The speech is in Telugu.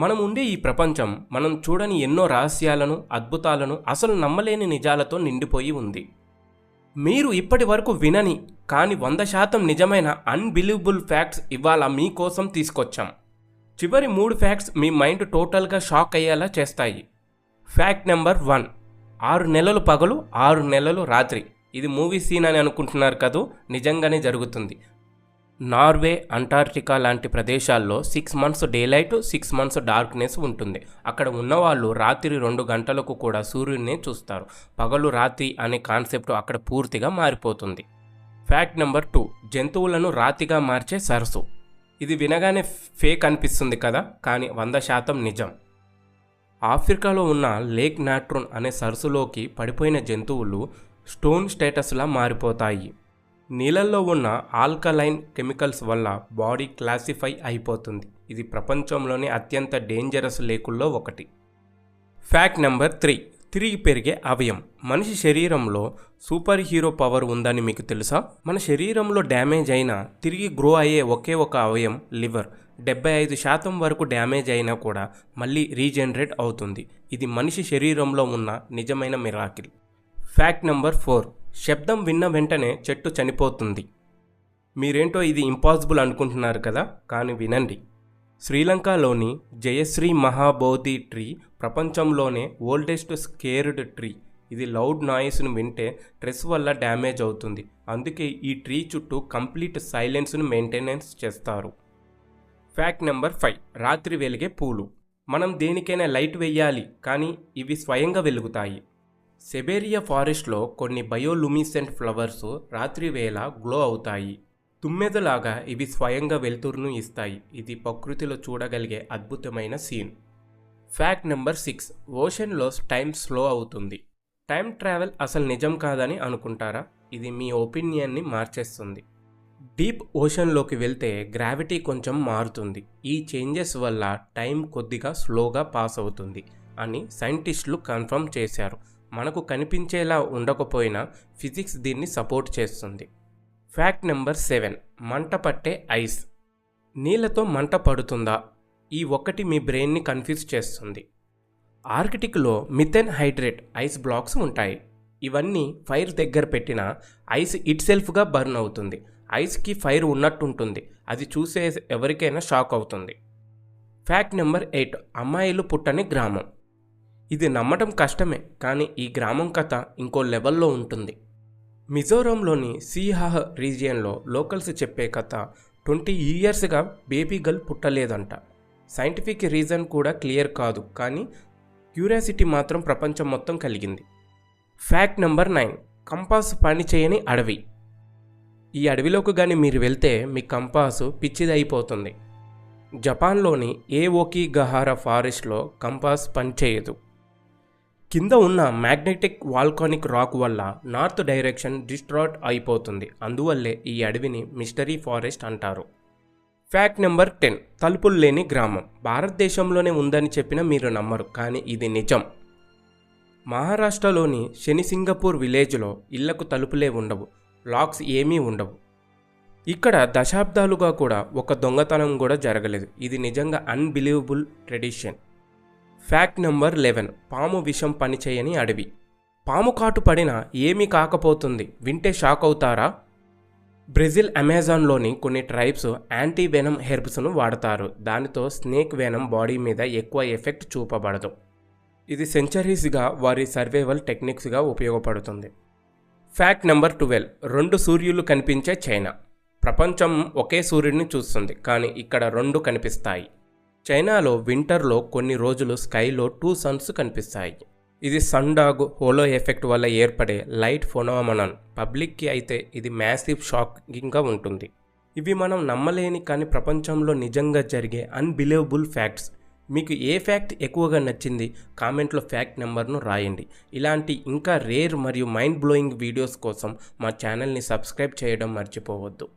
మనం ఉండే ఈ ప్రపంచం మనం చూడని ఎన్నో రహస్యాలను అద్భుతాలను అసలు నమ్మలేని నిజాలతో నిండిపోయి ఉంది. మీరు ఇప్పటి వరకు వినని కానీ వంద శాతం నిజమైన అన్బిలీవబుల్ ఫ్యాక్ట్స్ ఇవాళ మీకోసం తీసుకొచ్చాం. చివరి మూడు ఫ్యాక్ట్స్ మీ మైండ్ టోటల్గా షాక్ అయ్యేలా చేస్తాయి. ఫ్యాక్ట్ నెంబర్ వన్ ఆరు నెలలు పగలు ఆరు నెలలు రాత్రి. ఇది మూవీ సీన్ అని అనుకుంటున్నారు కదూ? నిజంగానే జరుగుతుంది. నార్వే అంటార్టికా లాంటి ప్రదేశాల్లో six months daylight six months darkness ఉంటుంది. అక్కడ ఉన్నవాళ్ళు రాత్రి రెండు గంటలకు కూడా సూర్యుడిని చూస్తారు. పగలు రాత్రి అనే కాన్సెప్ట్ అక్కడ పూర్తిగా మారిపోతుంది. ఫ్యాక్ట్ నెంబర్ టూ జంతువులను రాతిగా మార్చే సరస్సు. ఇది వినగానే ఫేక్ అనిపిస్తుంది కదా కానీ వంద శాతం నిజం. ఆఫ్రికాలో ఉన్న లేక్ నాట్రోన్ అనే సరస్సులోకి పడిపోయిన జంతువులు స్టోన్ స్టేటస్లా మారిపోతాయి. నీళ్ళల్లో ఉన్న ఆల్కలైన్ కెమికల్స్ వల్ల బాడీ క్లాసిఫై అయిపోతుంది. ఇది ప్రపంచంలోనే అత్యంత డేంజరస్ లేకుల్లో ఒకటి. ఫ్యాక్ట్ నెంబర్ త్రీ తిరిగి పెరిగే అవయం. మనిషి శరీరంలో సూపర్ హీరో పవర్ ఉందని మీకు తెలుసా? మన శరీరంలో డ్యామేజ్ అయినా తిరిగి గ్రో అయ్యే ఒకే ఒక అవయం లివర్. డెబ్బై ఐదు శాతం వరకు డ్యామేజ్ అయినా కూడా మళ్ళీ రీజనరేట్ అవుతుంది. ఇది మనిషి శరీరంలో ఉన్న నిజమైన మిరాకిల్. ఫ్యాక్ట్ నెంబర్ ఫోర్ శబ్దం విన్న వెంటనే చెట్టు చనిపోతుంది. మీరేంటో ఇది ఇంపాసిబుల్ అనుకుంటున్నారు కదా? కానీ వినండి. శ్రీలంకలోని జయశ్రీ మహాబోధి ట్రీ ప్రపంచంలోనే ఓల్డెస్ట్ స్కేర్డ్ ట్రీ. ఇది లౌడ్ నాయిస్ను వింటే స్ట్రెస్ వల్ల డ్యామేజ్ అవుతుంది. అందుకే ఈ ట్రీ చుట్టూ కంప్లీట్ సైలెన్స్ను మెయింటెనెన్స్ చేస్తారు. Fact number five. రాత్రి వెలిగే పూలు. మనం దేనికైనా లైట్ వెయ్యాలి కానీ ఇవి స్వయంగా వెలుగుతాయి. సెబేరియా ఫారెస్ట్లో కొన్ని బయోలుమిసెంట్ ఫ్లవర్స్ రాత్రివేళ గ్లో అవుతాయి. తుమ్మెదలాగా ఇవి స్వయంగా వెలుతురును ఇస్తాయి. ఇది ప్రకృతిలో చూడగలిగే అద్భుతమైన scene. Fact number six. ఓషన్లో time slow అవుతుంది. టైం ట్రావెల్ అసలు నిజం కాదని అనుకుంటారా? ఇది మీ ఒపీనియన్ని మార్చేస్తుంది. డీప్ ఓషన్లోకి వెళ్తే గ్రావిటీ కొంచెం మారుతుంది. ఈ చేంజెస్ వల్ల టైం కొద్దిగా స్లోగా పాస్ అవుతుంది అని సైంటిస్టులు కన్ఫర్మ్ చేశారు. మనకు కనిపించేలా ఉండకపోయినా ఫిజిక్స్ దీన్ని సపోర్ట్ చేస్తుంది. ఫ్యాక్ట్ నెంబర్ సెవెన్ మంట పట్టే ఐస్. నీళ్ళతో మంట పడుతుందా? ఈ ఒక్కటి మీ బ్రెయిన్ని కన్ఫ్యూజ్ చేస్తుంది. ఆర్కిటిక్లో మిథెన్ హైడ్రేట్ ఐస్ బ్లాక్స్ ఉంటాయి. ఇవన్నీ ఫైర్ దగ్గర పెట్టిన ఐస్ ఇట్ సెల్ఫ్గా బర్న్ అవుతుంది. ఐస్కి ఫైర్ ఉన్నట్టుంటుంది. అది చూసే ఎవరికైనా షాక్ అవుతుంది. ఫ్యాక్ట్ నెంబర్ ఎయిట్ అమ్మాయిలు పుట్టని గ్రామం. ఇది నమ్మటం కష్టమే కానీ ఈ గ్రామం కథ ఇంకో లెవెల్లో ఉంటుంది. మిజోరంలోని సీహాహ్ రీజియన్లో లోకల్స్ చెప్పే కథ ట్వంటీ ఇయర్స్గా బేబీ గర్ల్ పుట్టలేదంట. సైంటిఫిక్ రీజన్ కూడా క్లియర్ కాదు కానీ క్యూరియాసిటీ మాత్రం ప్రపంచం మొత్తం కలిగింది. ఫ్యాక్ట్ నెంబర్ నైన్ కంపాస్ పనిచేయని అడవి. ఈ అడవిలోకి కానీ మీరు వెళ్తే మీ కంపాసు పిచ్చిదైపోతుంది. జపాన్లోని ఏ ఓకి గహారా ఫారెస్ట్లో కంపాస్ పనిచేయదు. కింద ఉన్న మ్యాగ్నెటిక్ వాల్కానిక్ రాక్ వల్ల నార్త్ డైరెక్షన్ డిస్ట్రాట్ అయిపోతుంది. అందువల్లే ఈ అడవిని మిస్టరీ ఫారెస్ట్ అంటారు. ఫ్యాక్ట్ నెంబర్ టెన్ తలుపులు లేని గ్రామం. భారతదేశంలోనే ఉందని చెప్పిన మీరు నమ్మరు కానీ ఇది నిజం. మహారాష్ట్రలోని శని సింగపూర్ విలేజ్లో ఇళ్ళకు తలుపులే ఉండవు లాక్స్ ఏమీ ఉండవు. ఇక్కడ దశాబ్దాలుగా కూడా ఒక దొంగతనం కూడా జరగలేదు. ఇది నిజంగా unbelievable tradition. Fact number eleven పాము విషం పనిచేయని అడవి. పాము కాటు పడినా ఏమీ కాకపోతుంది. వింటే షాక్ అవుతారా? బ్రెజిల్ అమెజాన్లోని కొన్ని ట్రైబ్స్ యాంటీ వెనం హెర్బ్స్ను వాడతారు. దానితో స్నేక్ వెనం బాడీ మీద ఎక్కువ ఎఫెక్ట్ చూపబడదు. ఇది సెంచరీస్గా వారి సర్వైవల్ టెక్నిక్స్గా ఉపయోగపడుతుంది. ఫ్యాక్ట్ నెంబర్ ట్వెల్వ్ రెండు సూర్యులు కనిపించే చైనా. ప్రపంచం ఒకే సూర్యుడిని చూస్తుంది కానీ ఇక్కడ రెండు కనిపిస్తాయి. చైనాలో వింటర్లో కొన్ని రోజులు స్కైలో టూ సన్స్ కనిపిస్తాయి. ఇది సన్డాగ్ హోలో ఎఫెక్ట్ వల్ల ఏర్పడే లైట్ ఫొనామనన్. పబ్లిక్కి అయితే ఇది మ్యాసివ్ షాకింగ్గా ఉంటుంది. ఇవి మనం నమ్మలేని కానీ ప్రపంచంలో నిజంగా జరిగే అన్బిలీవబుల్ ఫ్యాక్ట్స్. మీకు ఏ ఫ్యాక్ట్ ఎక్కువగా నచ్చింది? కామెంట్లో ఫ్యాక్ట్ నెంబర్ను రాయండి. ఇలాంటి ఇంకా రేర్ మరియు మైండ్ బ్లోయింగ్ వీడియోస్ కోసం మా ఛానల్ని సబ్స్క్రైబ్ చేయడం మర్చిపోవద్దు.